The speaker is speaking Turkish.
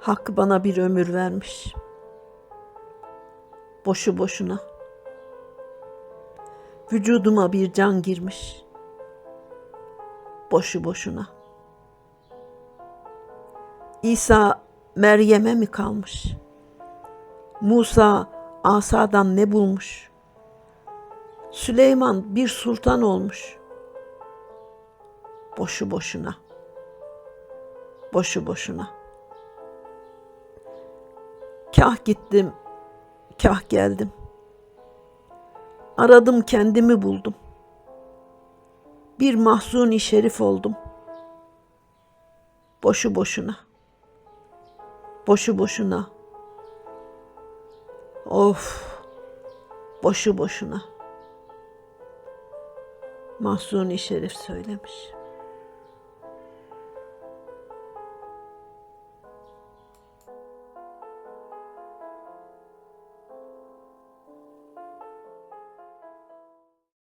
Hakkı bana bir ömür vermiş. Boşu boşuna. Vücuduma bir can girmiş. Boşu boşuna. İsa Meryem'e mi kalmış? Musa asadan ne bulmuş? Süleyman bir sultan olmuş. Boşu boşuna. Boşu boşuna. Kah gittim, kah geldim. Aradım kendimi buldum. Bir mahzuni şerif oldum. Boşu boşuna. Boşu boşuna. Of. Boşu boşuna. Mahzuni şerif söylemiş.